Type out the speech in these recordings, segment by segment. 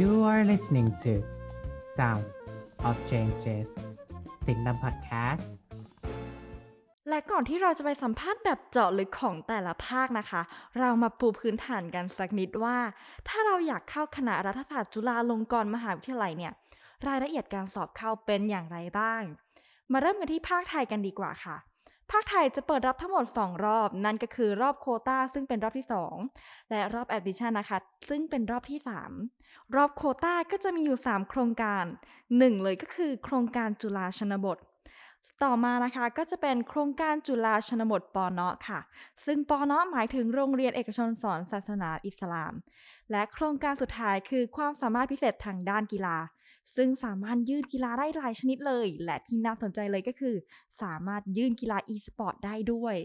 You are listening to Sound of Changes สิงดำพอดแคสต์และก่อนที่เราจะไปสัมภาษณ์แบบเจาะลึกของแต่ละภาคนะคะ เรามาปูพื้นฐานกันสักนิดว่า ถ้าเราอยากเข้าคณะรัฐศาสตร์จุฬาลงกรณ์มหาวิทยาลัยเนี่ย รายละเอียดการสอบเข้าเป็นอย่างไรบ้าง มาเริ่มกันที่ภาคไทยกันดีกว่าค่ะ ภาคไทยจะเปิดรับทั้งหมด 2 รอบ นั่นก็คือรอบโคตาซึ่งเป็นรอบที่ 2 และรอบแอดมิชชั่นนะคะ ซึ่งเป็นรอบที่ 3 รอบโคตาก็จะมีอยู่ 3 โครงการ 1 เลยก็คือโครงการจุฬาชนบท ต่อมานะคะก็จะเป็นโครงการจุฬาชนบทปอเนาะค่ะ ซึ่งปอเนาะหมายถึงโรงเรียนเอกชนสอนศาสนาอิสลาม และโครงการสุดท้ายคือความสามารถพิเศษทางด้านกีฬา ซึ่งสามารถยื่นกีฬาได้หลายชนิดเลย และที่น่าสนใจเลยก็คือ สามารถยื่นกีฬา e-sport ได้ด้วย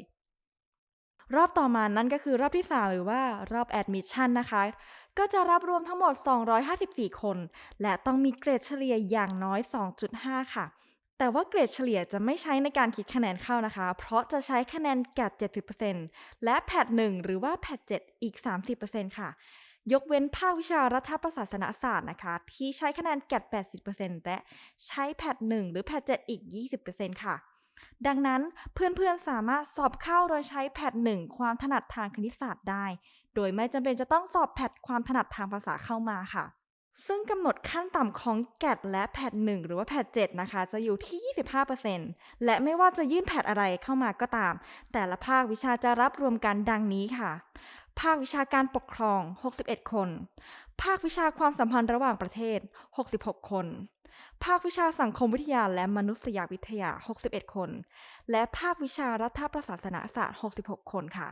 รอบต่อมานั่นก็คือรอบที่ 3 หรือว่ารอบ admission นะคะ ก็จะรับรวมทั้งหมด 254 คน และต้องมีเกรดเฉลี่ยอย่างน้อย 2.5 ค่ะแต่ว่าเกรดเฉลี่ยจะไม่ใช้ในการคิดคะแนนเข้านะคะ เพราะจะใช้คะแนนแกด70%และแพท1หรือว่าแพท7อีก 30%ค่ะ ยกเว้นภาควิชารัฐประศาสนศาสตร์นะคะ ที่ใช้คะแนนแกด80%และใช้แพท1หรือแพท7อีก 20%ค่ะ ดังนั้นเพื่อนๆสามารถสอบเข้าโดยใช้แพท1ความถนัดทางคณิตศาสตร์ได้ โดยไม่จำเป็นจะต้องสอบแพทความถนัดทางภาษาเข้ามาค่ะ ซึ่งกำหนดขั้นต่ำของแกดและแพท1หรือว่าแพท7นะคะ จะอยู่ที่ 25%และไม่ว่าจะยื่นแพทอะไรเข้ามาก็ตาม แต่ละภาควิชาจะรับรวมกันดังนี้ค่ะ ภาควิชาการปกครอง 61 คน ภาควิชาความสัมพันธ์ระหว่างประเทศ 66 คน ภาควิชาสังคมวิทยาและมนุษยวิทยา 61 คน และภาควิชารัฐประศาสนศาสตร์ 66 คนค่ะ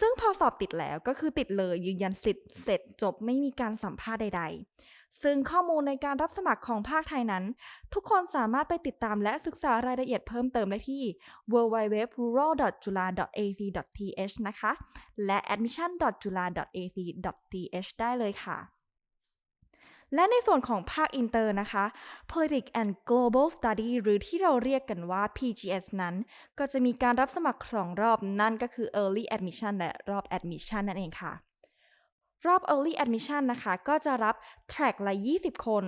ซึ่งพอสอบติดแล้วก็คือติดเลยยืนยันสิทธิ์เสร็จจบไม่มีการสัมภาษณ์ใด ๆ ซึ่งข้อมูลในการรับสมัครของภาคไทยนั้น ทุกคนสามารถไปติดตามและศึกษารายละเอียดเพิ่มเติมได้ที่ www.rural.jula.ac.th นะคะ และ admission.jula.ac.th ได้เลยค่ะและในส่วนของภาคอินเตอร์นะคะ Politics and Global Study หรือที่เราเรียกกันว่า PGS นั้น ก็จะมีการรับสมัครสองรอบนั่นก็คือ Early Admission และรอบ Admission นั่นเองค่ะ รอบ Early Admission นะคะ ก็จะรับ track ละ 20 คน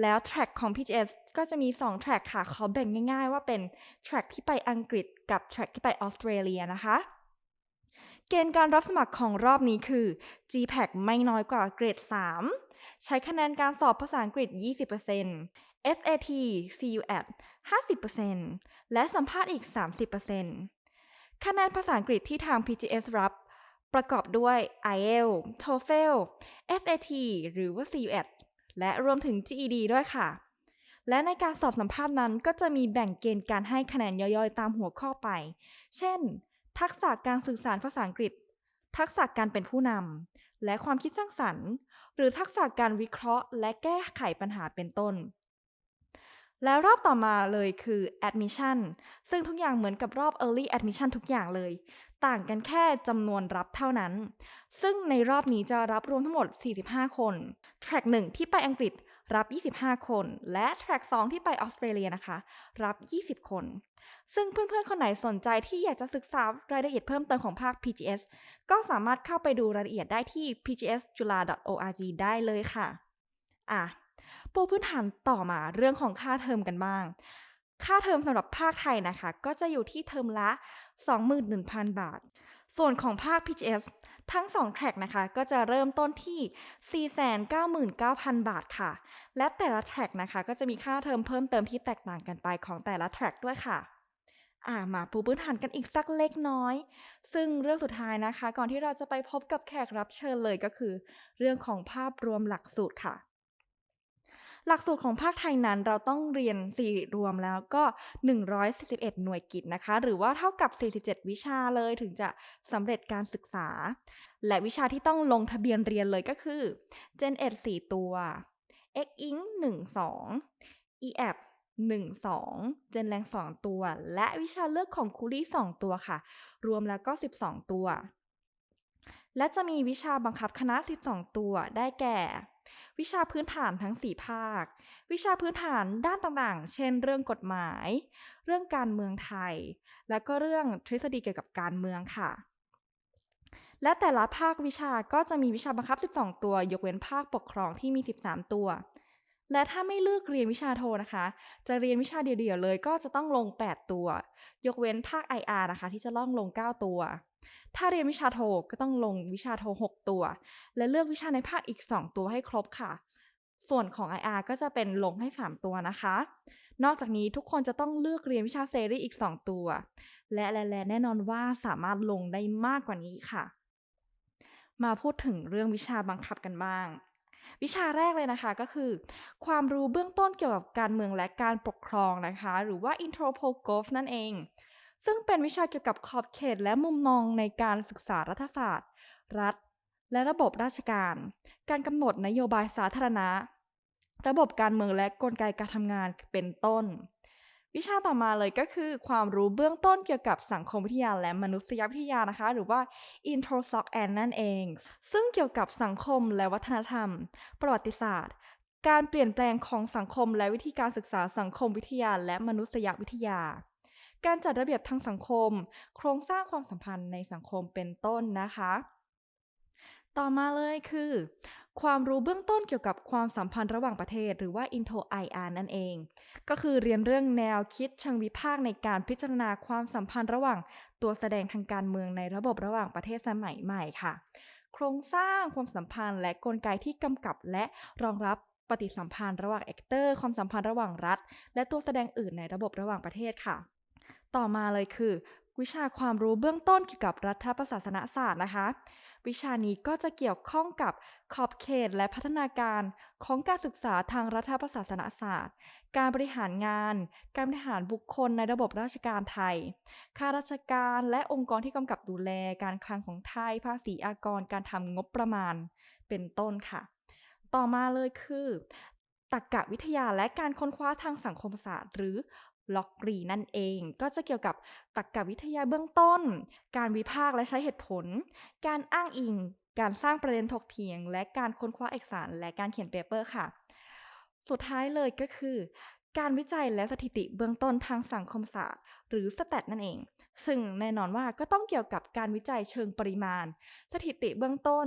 แล้ว track ของ PGS ก็จะมี2 track ค่ะ ขอแบ่งง่ายๆ ว่าเป็น track ที่ไปอังกฤษกับ track ที่ไปออสเตรเลียนะคะ เกณฑ์การรับสมัครของรอบนี้คือ GPAC ไม่น้อยกว่าเกรด 3 ใช้คะแนนการสอบภาษาอังกฤษ 20% SAT CUAT 50%และสัมภาษณ์อีก 30%คะแนนภาษาอังกฤษที่ทาง PGS รับ ประกอบด้วย IELTS TOEFL SAT หรือว่า CUAT และรวมถึง GED ด้วยค่ะ และในการสอบสัมภาษณ์นั้นก็จะมีแบ่งเกณฑ์การให้คะแนนย่อยๆ ตามหัวข้อไป เช่น ทักษะการสื่อสารภาษาอังกฤษ ทักษะการเป็นผู้นำ และความคิดสร้างสรรค์ หรือทักษะการวิเคราะห์ และแก้ไขปัญหาเป็นต้น แล้วรอบต่อมาเลยคือ admission ซึ่งทุกอย่างเหมือนกับรอบ early admission ทุกอย่างเลย ต่างกันแค่จำนวนรับเท่านั้น ซึ่งในรอบนี้จะรับรวมทั้งหมด 45 คน track 1 ที่ไปอังกฤษรับ 25 คน และ track 2 ที่ไปออสเตรเลียนะคะ รับ 20 คน ซึ่งเพื่อนๆ คนไหนสนใจที่อยากจะศึกษารายละเอียดเพิ่มเติมของภาค PGS ก็สามารถเข้าไปดูรายละเอียดได้ที่ pgsjula.org ได้เลยค่ะ อะ ปูพื้นฐานต่อมาเรื่องของค่าเทอมกันบ้าง ค่าเทอมสำหรับภาคไทยนะคะ ก็จะอยู่ที่เทอมละ 21,000 บาท ส่วนของภาค PGS ทั้ง 2 แทร็กนะคะ ก็จะเริ่มต้นที่ 499,000 บาทค่ะ และแต่ละแทร็กนะคะ ก็จะมีค่าเทอมเพิ่มเติมที่แตกต่างกันไปของแต่ละแทร็กด้วยค่ะอ่ามาปูพื้นฐานกันอีกสักเล็กน้อย ซึ่งเรื่องสุดท้ายนะคะ ก่อนที่เราจะไปพบกับแขกรับเชิญเลยก็คือ เรื่องของภาพรวมหลักสูตรค่ะ หลักสูตรของภาคไทยนั้นเราต้องเรียนสี่รวมแล้วก็ 141 หน่วยกิจนะคะ หรือว่าเท่ากับ 47 วิชาเลยถึงจะสำเร็จการศึกษา และวิชาที่ต้องลงทะเบียนเรียนเลยก็คือ Gen Ed 4 ตัว X Ink 1 2 EAP 1 2 Gen Lang 2ตัว และวิชาเลือกของคูลี่ 2 ตัวค่ะ รวมแล้วก็ 12 ตัว และจะมีวิชาบังคับคณะ 12 ตัว ได้แก่ วิชาพื้นฐานทั้ง 4 ภาค วิชาพื้นฐานด้านต่างๆ เช่น เรื่องกฎหมาย เรื่องการเมืองไทย และก็เรื่องทฤษฎีเกี่ยวกับการเมืองค่ะ และแต่ละภาควิชาก็จะมีวิชาบังคับ 12 ตัว ยกเว้นภาคปกครองที่มี 13 ตัว และถ้าไม่เลือกเรียนวิชาโทนะคะ จะเรียนวิชาเดี่ยวๆเลยก็จะต้องลง 8 ตัว ยกเว้นภาค IR นะคะ ที่จะต้องลง 9 ตัว ถ้าเรียนวิชาโทก็ต้องลงวิชาโท 6 ตัว และเลือกวิชาในภาคอีก 2 ตัวให้ครบค่ะ ส่วนของ IR ก็จะเป็นลงให้ 3 ตัวนะคะ นอกจากนี้ทุกคนจะต้องเลือกเรียนวิชาเซรีอีก 2 ตัว และและและแน่นอนว่าสามารถลงได้มากกว่านี้ค่ะ มาพูดถึงเรื่องวิชาบังคับกันบ้าง วิชาแรกเลยนะคะก็คือ ความรู้เบื้องต้นเกี่ยวกับการเมืองและการปกครองนะคะ หรือว่า Intro p o g o v นั่นเอง ซึ่งเป็นวิชาเกี่ยวกับขอบเขตและมุมมองในการศึกษารัฐศาสตร์ รัฐ และระบบราชการ การกำหนดนโยบายสาธารณะ ระบบการเมืองและกลไกการทำงานเป็นต้น วิชาต่อมาเลยก็คือความรู้เบื้องต้นเกี่ยวกับสังคมวิทยาและมนุษยวิทยานะคะ หรือว่า Intro s o c n นั่นเอง ซึ่งเกี่ยวกับสังคมและวัฒนธรรม ประวัติศาสตร์ การเปลี่ยนแปลงของสังคมและวิธีการศึกษาสังคมวิทยาและมนุษยวิทยา การจัดระเบียบทางสังคม โครงสร้างความสัมพันธ์ในสังคมเป็นต้นนะคะ ต่อมาเลยคือ ความรู้เบื้องต้นเกี่ยวกับความสัมพันธ์ระหว่างประเทศ หรือว่า Intro IR นั่นเอง ก็คือเรียนเรื่องแนวคิดเชิงวิพากษ์ในการพิจารณาความสัมพันธ์ระหว่างตัวแสดงทางการเมืองในระบบระหว่างประเทศสมัยใหม่ค่ะ โครงสร้างความสัมพันธ์และกลไกที่กำกับและรองรับปฏิสัมพันธ์ระหว่างแอคเตอร์ ความสัมพันธ์ระหว่างรัฐ และตัวแสดงอื่นในระบบระหว่างประเทศค่ะ ต่อมาเลยคือ วิชาความรู้เบื้องต้นเกี่ยวกับรัฐประศาสนศาสตร์นะคะ วิชานี้ก็จะเกี่ยวข้องกับขอบเขตและพัฒนาการของการศึกษาทางรัฐประศาสนศาสตร์ การบริหารงาน การบริหารบุคคลในระบบราชการไทย ข้าราชการและองค์กรที่กำกับดูแลการคลังของไทย ภาษีอากร การทำงบประมาณ เป็นต้นค่ะ ต่อมาเลยคือตรรกะวิทยาและการค้นคว้าทางสังคมศาสตร์ หรือ ล็อกรีนั่นเอง ก็จะเกี่ยวกับตรรกวิทยาเบื้องต้น การวิพากษ์และใช้เหตุผล การอ้างอิง การสร้างประเด็นถกเถียง และการค้นคว้าเอกสาร และการเขียนเปเปอร์ค่ะ สุดท้ายเลยก็คือ การวิจัยและสถิติเบื้องต้นทางสังคมศาสตร์ หรือสแตทนั่นเอง ซึ่งแน่นอนว่าก็ต้องเกี่ยวกับการวิจัยเชิงปริมาณ สถิติเบื้องต้น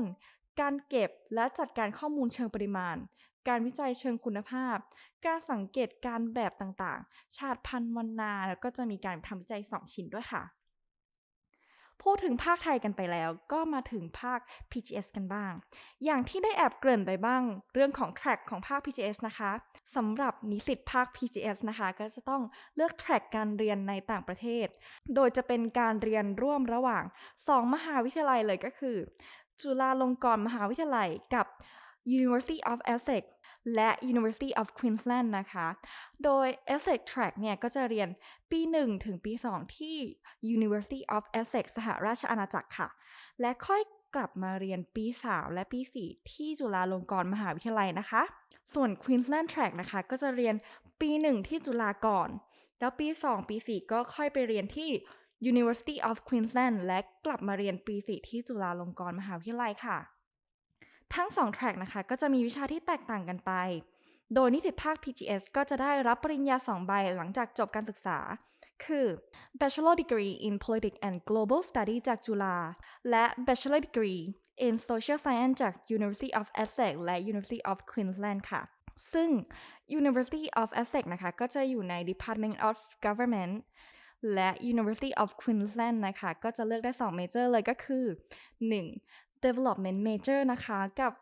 การเก็บและจัดการข้อมูลเชิงปริมาณ การวิจัยเชิงคุณภาพ การสังเกตการแบบต่างๆ ชาติพันธุ์วันนาแล้วก็จะมีการทำวิจัย 2 ชิ้นด้วยค่ะ พูดถึงภาคไทยกันไปแล้ว ก็มาถึงภาค PGS กันบ้าง อย่างที่ได้แอบเกริ่นไปบ้าง เรื่องของแทร็กของภาค PGS นะคะสำหรับนิสิตภาค PGS นะคะ ก็จะต้องเลือกแทร็กการเรียนในต่างประเทศ โดยจะเป็นการเรียนร่วมระหว่าง 2 มหาวิทยาลัยเลยก็คือ จุฬาลงกรณ์มหาวิทยาลัยกับ University of Essex และ University of Queensland นะคะ โดย Essex Track เนี่ยก็จะเรียนปี 1 ถึงปี 2 ที่ University of Essex สหราชอาณาจักรค่ะ และค่อยกลับมาเรียนปี 3 และปี 4 ที่จุฬาลงกรณ์มหาวิทยาลัยนะคะ ส่วน Queensland Track นะคะก็จะเรียนปี 1 ที่จุฬาก่อน แล้วปี 2 ปี 4 ก็ค่อยไปเรียนที่ University of Queensland และกลับมาเรียนปี 4 ที่จุฬาลงกรณ์มหาวิทยาลัยค่ะ ทั้ง2แทร็กนะคะก็จะมีวิชาที่แตกต่างกันไป โดยนิสิตภาค PGS ก็จะได้รับปริญญา 2 ใบหลังจากจบการศึกษา คือ Bachelor Degree in Politics and Global Study จากจุฬา และ Bachelor Degree in Social Science จาก University of Essex และ University of Queensland ค่ะ ซึ่ง University of Essex นะคะ ก็จะอยู่ใน Department of Government และ University of Queensland นะคะ ก็จะเลือกได้2 major เลยก็คือ 1. Development Major นะคะ กับ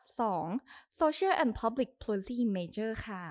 2. Social and Public Policy Major ค่ะ